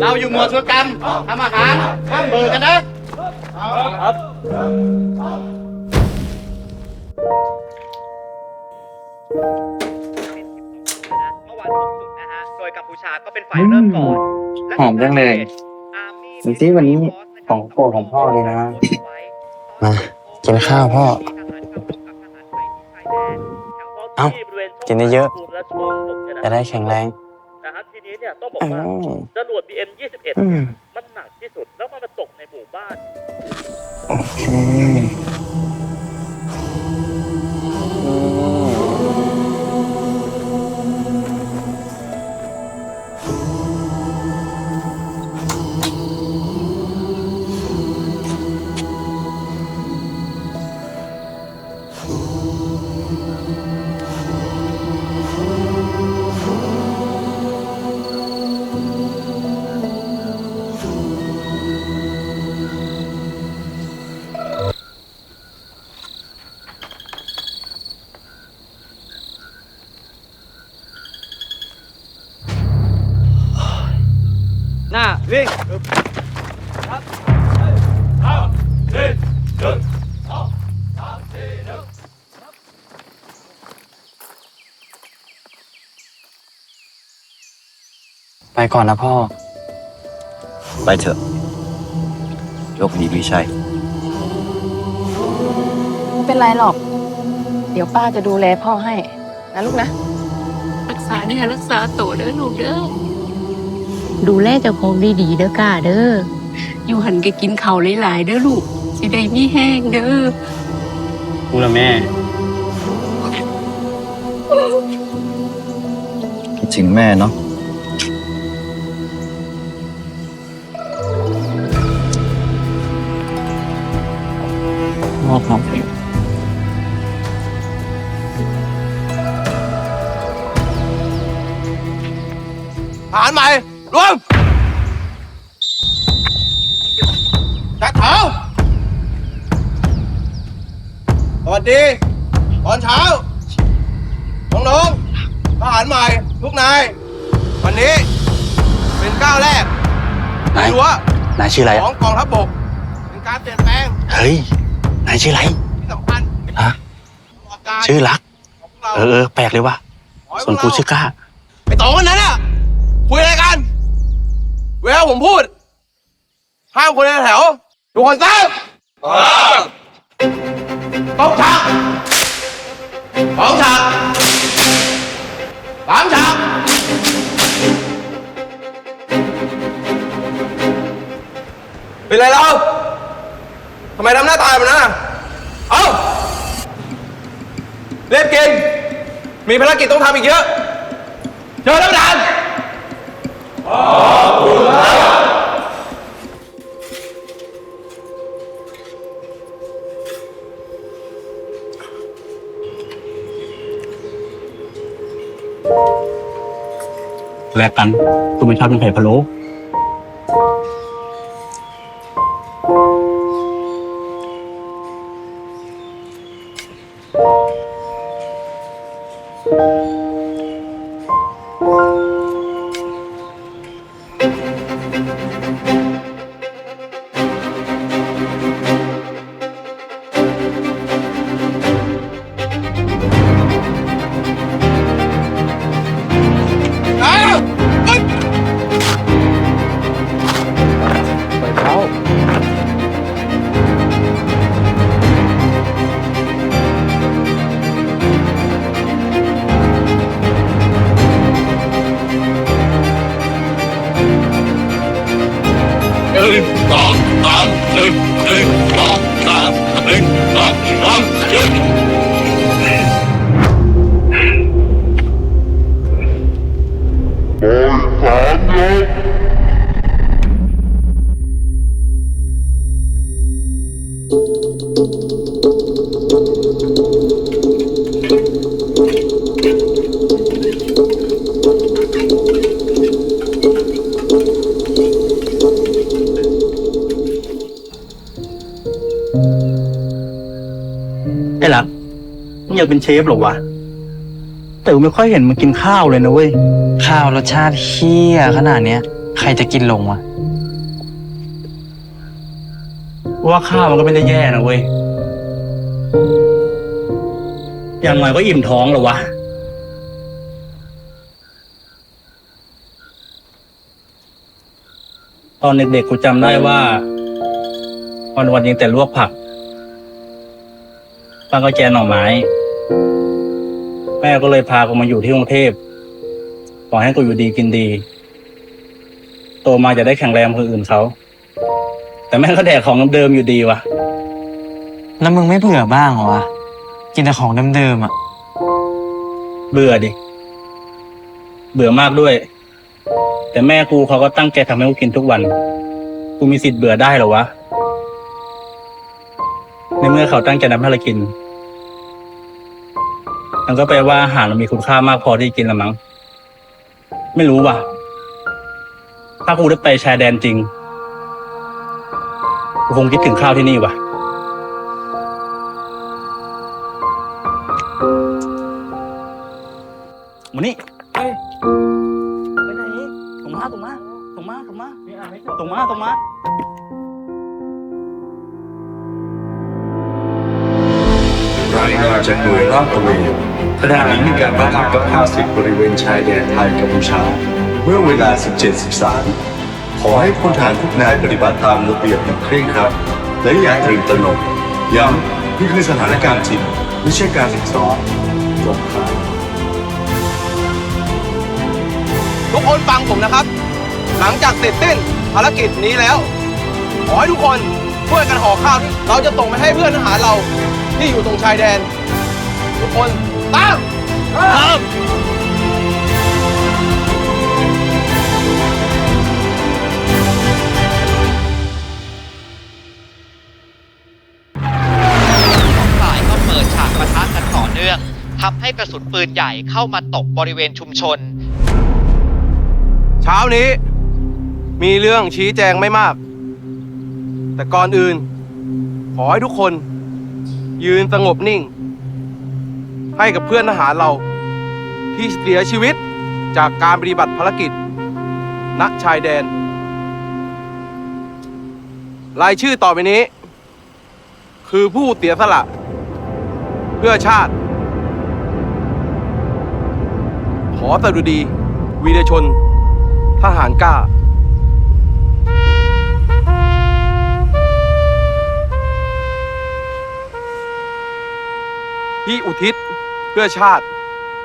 เราอยู่หมวดธุรกรรมทำอาหารข้ามเบอร์กันนะ เมื่อวันศุกร์นะฮะ โดยกัมพูชาก็เป็นฝ่ายเริ่มก่อนและหอมจังเลยดูสิวันนี้ของโปรดของพ่อเลยนะ มากินข้าวพ่อ เอ้า กินเยอะๆจะได้แข็งแรงนะฮะทีนี้เนี่ยต้องบอกอ้าว่าวจรวด BM 21อืมมันหนักที่สุดแล้วมันมาตกในหมู่บ้าน โอเค หน้าวิ่งไปก่อนนะพ่อ ไปเถอะโชคดีพี่ชัยไม่เป็นไรหรอก เดี๋ยวป้าจะดูแลพ่อให้ นะลูกนะ รักษาเนี่ยรักษาตัวเด้อลูกเด้อ ดูแลเจ้าของดีๆเด้อกาเด้ออยู่หันก็กินข้าวหลายๆเด้อลูกสิได้มีแห้งเด้อกูละแม่ คิดถึงแม่เนาะพ่อครับฐานใหม่รว จัดแถวสวัสดี ตอนเช้า น้องๆทหารใหม่ทุกนาย วันนี้เป็นก้าวแรกในรั้วนายชื่ออะไรของกองทัพบกเป็นการเปลี่ยนแปลง เฮ้ย นายชื่ออะไรที่สำคัญฮะตลอดการชื่อรักของพวกเราเออเออแปลกเลยว่ะขอให้พส่ววนกกูเราชื่อกล้าไอ้สองคนนั้นอะคุยอะไรกัน เวลาผมพูด ห้ามคนในแถว ทุกคนทราบต้องฉากสองฉากสามฉากเป็นไรเราทำไมทำหน้าตายมันนะเอ้าเรียบกินมีภารกิจต้องทำอีกเยอะ เชิญท่านประธาน แลกกันกูไม่ชอบกินไข่พะโล้อ้ หนึ่งสองสามหนึ่งห กมึงอยากเป็นเชฟเหรอวะ แต่กูไม่ค่อยเห็นมึงกินข้าวเลยนะเว้ย ข้าวรสชาติเฮี้ยขนาดเนี้ย ใครจะกินลงวะ ว่าข้าวมันก็ไม่ได้แย่นะเว้ย อย่างน้อยก็อิ่มท้องเหรอวะ ตอนเด็กๆกูจำได้ว่า วันวันๆยิงแต่ลวกผักตั้งก็แกงหน่อไม้ แม่ก็เลยพากูมาอยู่ที่กรุงเทพขอให้กูอยู่ดีกินดี โตมาจะได้แข็งแรงเหมือนคนอื่นเขา แต่แม่งก็แดกของเดิมๆอยู่ดีวะแล้วมึงไม่เบื่อบ้างเหรอวะ กินแต่ของเดิมๆอะ เบื่อดิ เบื่อมากด้วย แต่แม่กูเขาก็ตั้งใจทำให้กูกินทุกวัน กูมีสิทธิ์เบื่อได้เหรอวะ ในเมื่อเขาตั้งใจทำให้เรากิน มันก็แปลว่าอาหารมันมีคุณค่ามากพอที่กินละมั้ง ไม่รู้ว่ะ ถ้ากูได้ไปชายแดนจริง กูคงคิดถึงข้าวที่นี่ว่ะ มานี่เฮ้ยไปไหนตรงมาตรงมาตรงมาตรงมาตรงมาตรงมารายงานจากหน่วยราบตระเวน ขณะนี้มีการประทะกับข้าศึกบริเวณชายแดนไทยกัมพูชา เมื่อเวลา 17.13 ขอให้พลทหารทุกนายปฏิบัติตามระเบียบอย่างเคร่งครัด และอย่าตื่นตระหนก ย้ำนี่คือสถานการณ์จริงไม่ใช่การฝึกซ้อมจบครับทุกคนฟังผมนะครับ หลังจากเสร็จสิ้นภารกิจนี้แล้ว ขอให้ทุกคนช่วยกันห่อข้าวที่เราจะส่งไปให้เพื่อนทหารเราที่อยู่ตรงชายแดน ทุกคน ตามครับฝ่ายก็เปิดฉากปะทะกันต่อเนื่องทำให้กระสุนปืนใหญ่เข้ามาตกบริเวณชุมชน เช้านี้ มีเรื่องชี้แจงไม่มาก แต่ก่อนอื่น ขอให้ทุกคน ยืนสงบนิ่ง ให้กับเพื่อนทหารเรา ที่เสียชีวิตจากการปฏิบัติภารกิจ ณชายแดน รายชื่อต่อไปนี้ คือผู้เสียสละ เพื่อชาติ ขอสดุดี วีรชน ทหารกล้าที่อุทิศ พื่อชาติ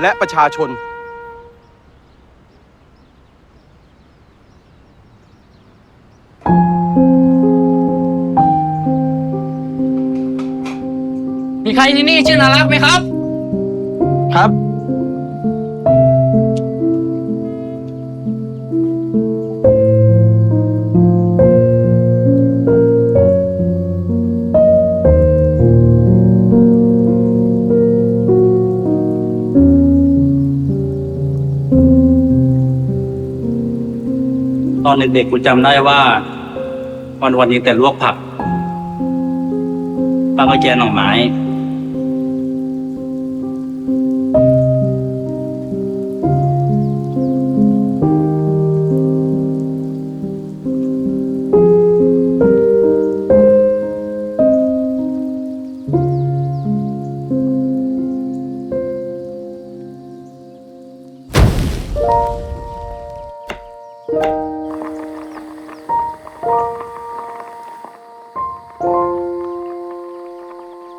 และประชาชน มีใครที่นี่ชื่อนารักไหมครับ ครับ อนเด็กๆกูจำได้ว่า วันวันยิงแต่ลวกผักป้าก็แกงหน่อไม้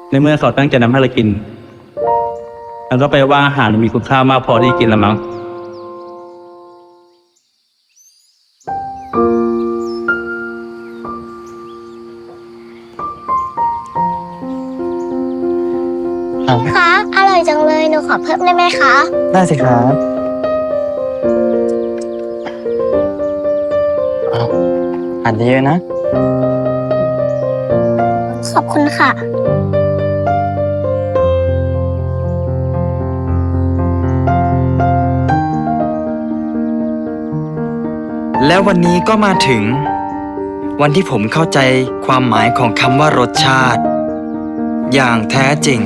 ในเมื่อเขาตั้งใจนำให้เรากินแล้วก็แปลว่าอาหารมันมีคุณค่ามากพอที่จะกินละมั้งคะอร่อยจังเลย หนูขอเพิ่มได้ไหมคะ ได้สิครับ หันเยอะๆนะ ขอบคุณค่ะ แล้ววันนี้ก็มาถึง วันที่ผมเข้าใจความหมายของคำว่ารสชาติ อย่างแท้จริง